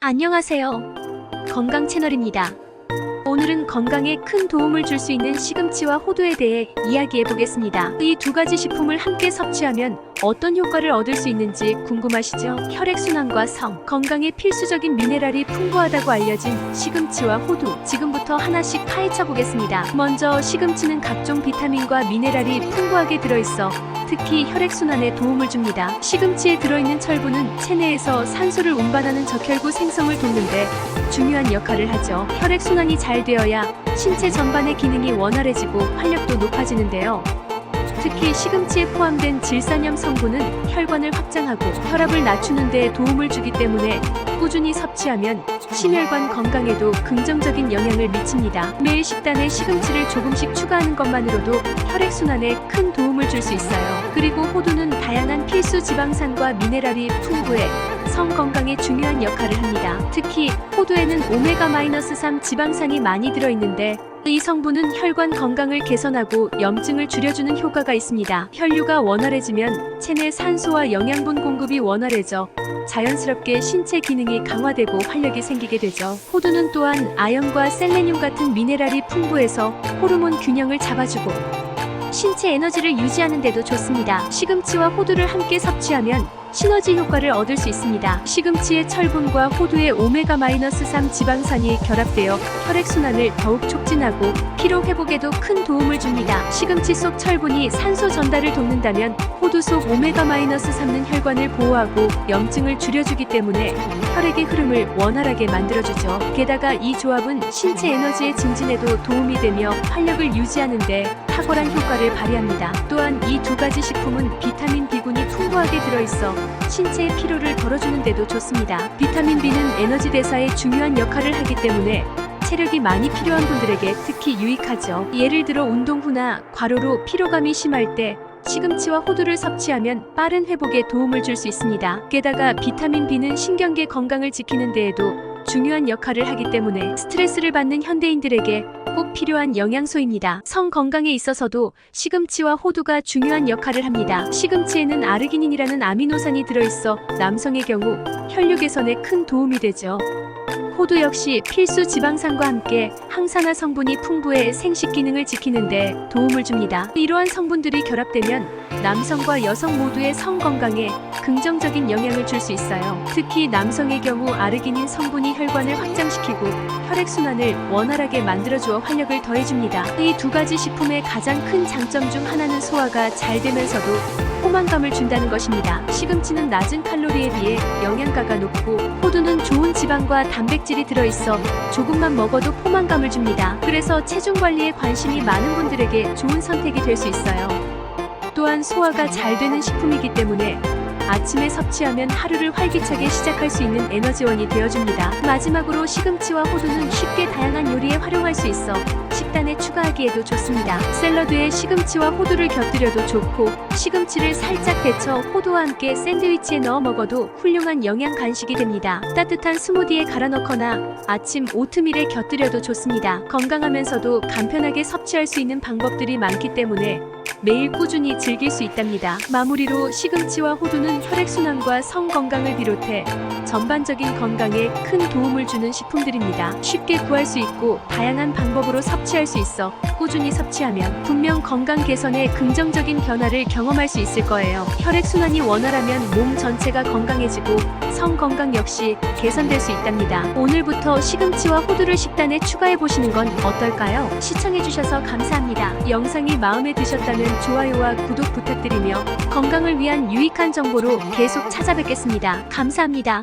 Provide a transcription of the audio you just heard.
안녕하세요. 건강 채널입니다. 오늘은 건강에 큰 도움을 줄 수 있는 시금치와 호두에 대해 이야기해 보겠습니다. 이 두 가지 식품을 함께 섭취하면 어떤 효과를 얻을 수 있는지 궁금하시죠? 혈액순환과 성, 건강에 필수적인 미네랄이 풍부하다고 알려진 시금치와 호두. 지금부터 하나씩 파헤쳐 보겠습니다. 먼저 시금치는 각종 비타민과 미네랄이 풍부하게 들어있어 특히 혈액순환에 도움을 줍니다. 시금치에 들어있는 철분은 체내에서 산소를 운반하는 적혈구 생성을 돕는데 중요한 역할을 하죠. 혈액순환이 잘 되어야 신체 전반의 기능이 원활해지고 활력도 높아지는데요. 특히 시금치에 포함된 질산염 성분은 혈관을 확장하고 혈압을 낮추는 데 도움을 주기 때문에 꾸준히 섭취하면 심혈관 건강에도 긍정적인 영향을 미칩니다. 매일 식단에 시금치를 조금씩 추가하는 것만으로도 혈액순환에 큰 도움을 줄 수 있어요. 그리고 호두는 다양한 필수 지방산과 미네랄이 풍부해 성 건강에 중요한 역할을 합니다. 특히 호두에는 오메가-3 지방산이 많이 들어있는데 이 성분은 혈관 건강을 개선하고 염증을 줄여주는 효과가 있습니다. 혈류가 원활해지면 체내 산소와 영양분 공급이 원활해져 자연스럽게 신체 기능이 강화되고 활력이 생기게 되죠. 호두는 또한 아연과 셀레늄 같은 미네랄이 풍부해서 호르몬 균형을 잡아주고 신체 에너지를 유지하는 데도 좋습니다. 시금치와 호두를 함께 섭취하면 시너지 효과를 얻을 수 있습니다. 시금치의 철분과 호두의 오메가-3 지방산이 결합되어 혈액순환을 더욱 촉진하고 피로 회복에도 큰 도움을 줍니다. 시금치 속 철분이 산소 전달을 돕는다면 호두 속 오메가-3는 혈관을 보호하고 염증을 줄여주기 때문에 혈액의 흐름을 원활하게 만들어주죠. 게다가 이 조합은 신체 에너지의 증진에도 도움이 되며 활력을 유지하는데 탁월한 효과를 발휘합니다. 또한 이 두 가지 식품은 비타민 B군이 풍부하게 들어있어 신체의 피로를 덜어주는 데도 좋습니다. 비타민 B는 에너지 대사에 중요한 역할을 하기 때문에 체력이 많이 필요한 분들에게 특히 유익하죠. 예를 들어 운동 후나 과로로 피로감이 심할 때 시금치와 호두를 섭취하면 빠른 회복에 도움을 줄 수 있습니다. 게다가 비타민 B는 신경계 건강을 지키는 데에도 중요한 역할을 하기 때문에 스트레스를 받는 현대인들에게 꼭 필요한 영양소입니다. 성 건강에 있어서도 시금치와 호두가 중요한 역할을 합니다. 시금치에는 아르기닌이라는 아미노산이 들어있어 남성의 경우 혈류 개선에 큰 도움이 되죠. 호두 역시 필수 지방산과 함께 항산화 성분이 풍부해 생식 기능을 지키는데 도움을 줍니다. 이러한 성분들이 결합되면 남성과 여성 모두의 성 건강에 긍정적인 영향을 줄 수 있어요. 특히 남성의 경우 아르기닌 성분이 혈관을 확장시키고 혈액순환을 원활하게 만들어주어 활력을 더해줍니다. 이 두 가지 식품의 가장 큰 장점 중 하나는 소화가 잘 되면서도 포만감을 준다는 것입니다. 시금치는 낮은 칼로리에 비해 영양가가 높고 호두는 좋은 지방과 단백질이 들어있어 조금만 먹어도 포만감을 줍니다. 그래서 체중 관리에 관심이 많은 분들에게 좋은 선택이 될 수 있어요. 또한 소화가 잘 되는 식품이기 때문에 아침에 섭취하면 하루를 활기차게 시작할 수 있는 에너지원이 되어줍니다. 마지막으로 시금치와 호두는 쉽게 다양한 요리에 활용할 수 있어 식단에 추가하기에도 좋습니다. 샐러드에 시금치와 호두를 곁들여도 좋고 시금치를 살짝 데쳐 호두와 함께 샌드위치에 넣어 먹어도 훌륭한 영양 간식이 됩니다. 따뜻한 스무디에 갈아 넣거나 아침 오트밀에 곁들여도 좋습니다. 건강하면서도 간편하게 섭취할 수 있는 방법들이 많기 때문에 매일 꾸준히 즐길 수 있답니다. 마무리로 시금치와 호두는 혈액순환과 성 건강을 비롯해 전반적인 건강에 큰 도움을 주는 식품들입니다. 쉽게 구할 수 있고 다양한 방법으로 섭취할 수 있어 꾸준히 섭취하면 분명 건강 개선에 긍정적인 변화를 경험할 수 있을 거예요. 혈액순환이 원활하면 몸 전체가 건강해지고 성 건강 역시 개선될 수 있답니다. 오늘부터 시금치와 호두를 식단에 추가해 보시는 건 어떨까요? 시청해주셔서 감사합니다. 영상이 마음에 드셨다면 좋아요와 구독 부탁드리며 건강을 위한 유익한 정보로 계속 찾아뵙겠습니다. 감사합니다.